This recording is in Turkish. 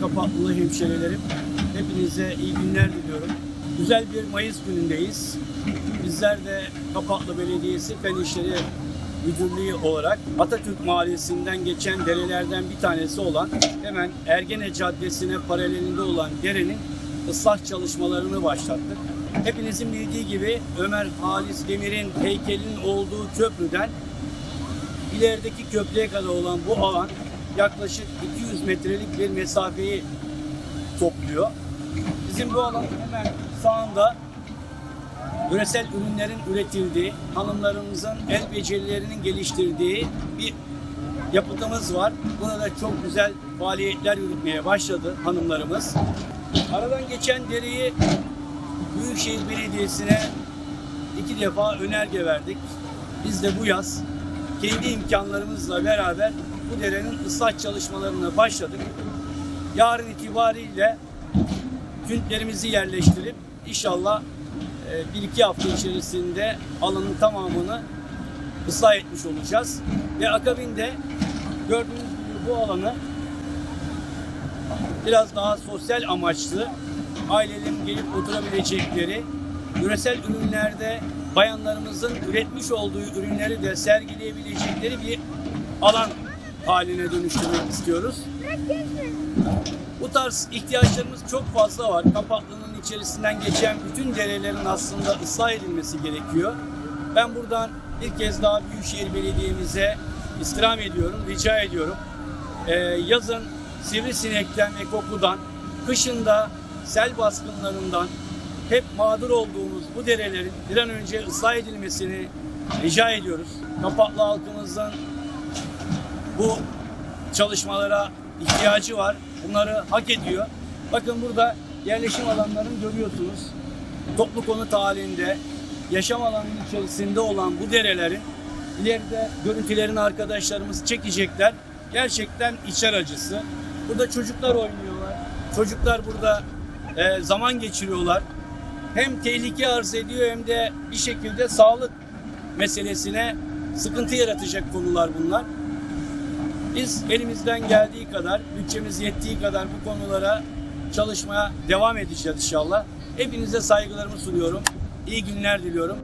Kapaklı hemşerilerim, hepinize iyi günler diliyorum. Güzel bir Mayıs günündeyiz. Bizler de Kapaklı Belediyesi Fen İşleri Müdürlüğü olarak Atatürk Mahallesi'nden geçen derelerden bir tanesi olan hemen Ergene Caddesi'ne paralelinde olan derenin ıslah çalışmalarını başlattık. Hepinizin bildiği gibi Ömer Halis Demir'in heykelinin olduğu köprüden ilerideki köprüye kadar olan bu alan yaklaşık 200 metrelik bir mesafeyi topluyor. Bizim bu alanın hemen sağında yöresel ürünlerin üretildiği, hanımlarımızın el becerilerinin geliştirdiği bir yapıtımız var. Burada çok güzel faaliyetler yürütmeye başladı hanımlarımız. Aradan geçen dereyi Büyükşehir Belediyesi'ne iki defa önerge verdik. Biz de bu yaz kendi imkanlarımızla beraber bu derenin ıslah çalışmalarına başladık. Yarın itibariyle tüntlerimizi yerleştirip inşallah e, bir iki hafta içerisinde alanın tamamını ıslah etmiş olacağız. Ve akabinde gördüğünüz gibi bu alanı biraz daha sosyal amaçlı ailelerin gelip oturabilecekleri üresel ürünlerde bayanlarımızın üretmiş olduğu ürünleri de sergileyebilecekleri bir alan haline dönüştürmek istiyoruz. Bu tarz ihtiyaçlarımız çok fazla var. Kapaklı'nın içerisinden geçen bütün derelerin aslında ıslah edilmesi gerekiyor. Ben buradan bir kez daha Büyükşehir Belediye'mize istirham ediyorum, rica ediyorum. Ee, yazın sivrisinekten ve kokudan, kışın da sel baskınlarından hep mağdur olduğumuz bu derelerin bir an önce ıslah edilmesini rica ediyoruz. Kapaklı halkımızın bu çalışmalara ihtiyacı var. Bunları hak ediyor. Bakın burada yerleşim alanlarını görüyorsunuz. Toplu konut halinde yaşam alanının içerisinde olan bu derelerin ileride görüntülerini arkadaşlarımız çekecekler. Gerçekten içer acısı. Burada çocuklar oynuyorlar. Çocuklar burada e, zaman geçiriyorlar. Hem tehlike arz ediyor hem de bir şekilde sağlık meselesine sıkıntı yaratacak konular bunlar. Biz elimizden geldiği kadar, bütçemiz yettiği kadar bu konulara çalışmaya devam edeceğiz inşallah. Hepinize saygılarımı sunuyorum. İyi günler diliyorum.